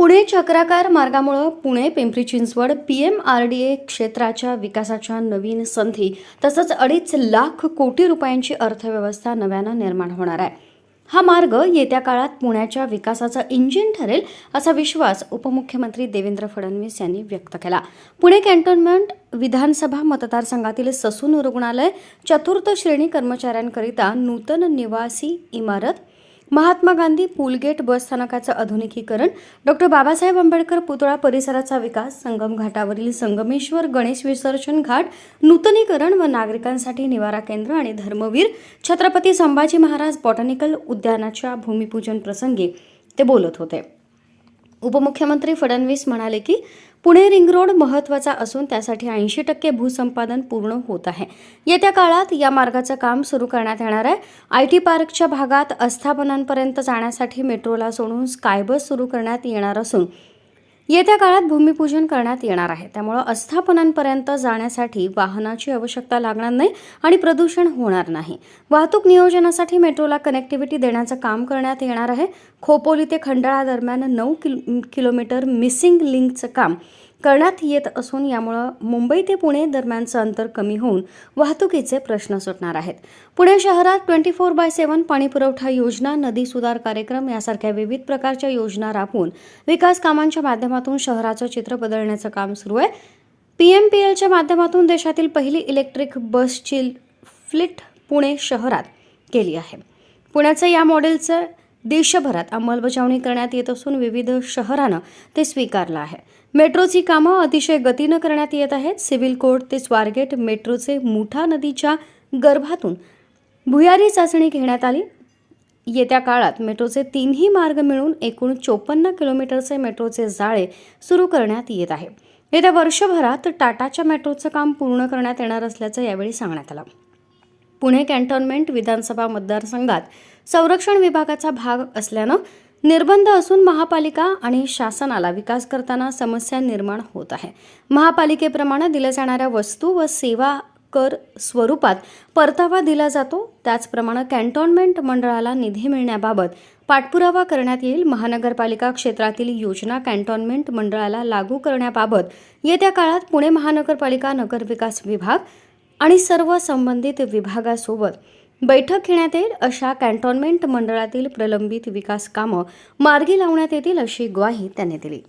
पुणे चक्राकार मार्गामुळं Pune Pimpri Chinchwad P M R D A क्षेत्राच्या विकासाच्या नवीन संधी तसंच अडीच लाख कोटी रुपयांची अर्थव्यवस्था नव्यानं निर्माण होणार आहे. हा मार्ग येत्या काळात पुण्याच्या विकासाचं इंजिन ठरेल असा विश्वास उपमुख्यमंत्री देवेंद्र फडणवीस यांनी व्यक्त केला. पुणे कॅन्टोन्मेंट विधानसभा मतदारसंघातील ससून रुग्णालय चतुर्थ श्रेणी कर्मचाऱ्यांकरिता नूतन निवासी इमारत महात्मा गांधी पुलगेट बस स्थानकाचं आधुनिकीकरण डॉक्टर बाबासाहेब आंबेडकर पुतळा परिसराचा विकास संगम घाटावरील संगमेश्वर गणेश विसर्जन घाट नूतनीकरण व नागरिकांसाठी निवारा केंद्र आणि धर्मवीर छत्रपती संभाजी महाराज बॉटॅनिकल उद्यानाच्या भूमिपूजन प्रसंगी ते बोलत होते. उपमुख्यमंत्री फडणवीस म्हणाले की पुणे रिंग रोड महत्त्वाचा असून त्यासाठी ऐंशी टक्के भूसंपादन पूर्ण होत आहे. येत्या काळात या मार्गाचं काम सुरू करण्यात येणार आहे. आय टी पार्कच्या भागात आस्थापनांपर्यंत जाण्यासाठी मेट्रोला सोडून स्कायबस सुरू करण्यात येणार असून येत्या काळात भूमिपूजन करण्यात येणार आहे. त्यामुळं आस्थापनांपर्यंत जाण्यासाठी वाहनाची आवश्यकता लागणार नाही आणि प्रदूषण होणार नाही. वाहतूक नियोजनासाठी मेट्रोला कनेक्टिव्हिटी देण्याचं काम करण्यात येणार आहे. खोपोली ते खंडाळा दरम्यान नऊ किलो किलोमीटर मिसिंग लिंकचं काम करण्यात येत असून यामुळं मुंबई ते पुणे दरम्यानचं अंतर कमी होऊन वाहतुकीचे प्रश्न सुटणार आहेत. पुणे शहरात ट्वेंटी फोर बाय सेव्हन पाणीपुरवठा योजना नदी सुधार कार्यक्रम यासारख्या विविध प्रकारच्या योजना राबवून विकास कामांच्या माध्यमातून शहराचं चित्र बदलण्याचं काम सुरू आहे. पी एम पी एलच्या माध्यमातून देशातील पहिली इलेक्ट्रिक बसची फ्लिट पुणे शहरात केली आहे. पुण्याचं या मॉडेलचं देशभरात अंमलबजावणी करण्यात येत असून विविध शहरानं ते स्वीकारलं आहे. मेट्रोची कामं अतिशय गतीनं करण्यात येत आहेत. सिव्हिल कोर्ट ते स्वारगेट मेट्रोचे मुठा नदीच्या गर्भातून भुयारी चाचणी घेण्यात आली. येत्या काळात मेट्रोचे तीनही मार्ग मिळून एकूण चोपन्न किलोमीटरचे मेट्रोचे जाळे सुरू करण्यात येत आहे. येत्या वर्षभरात टाटाच्या मेट्रोचं काम पूर्ण करण्यात येणार असल्याचं यावेळी सांगण्यात आलं. पुणे कॅन्टोन्मेंट विधानसभा मतदारसंघात संरक्षण विभागाचा भाग असल्यानं निर्बंध असून महापालिका आणि शासनाला विकास करताना समस्या निर्माण होत आहे. महापालिकेप्रमाणे दिल्या जाणाऱ्या वस्तू व सेवा कर स्वरूपात परतावा दिला जातो. त्याचप्रमाणे कॅन्टोन्मेंट मंडळाला निधी मिळण्याबाबत पाठपुरावा करण्यात येईल. महानगरपालिका क्षेत्रातील योजना कॅन्टोन्मेंट मंडळाला लागू करण्याबाबत येत्या काळात पुणे महानगरपालिका नगरविकास विभाग आणि सर्व संबंधित विभागासोबत बैठक घेण्यात येईल अशा कॅन्टोन्मेंट मंडळातील प्रलंबित विकास कामं मार्गी लावण्यात येतील अशी ग्वाही त्यांनी दिली.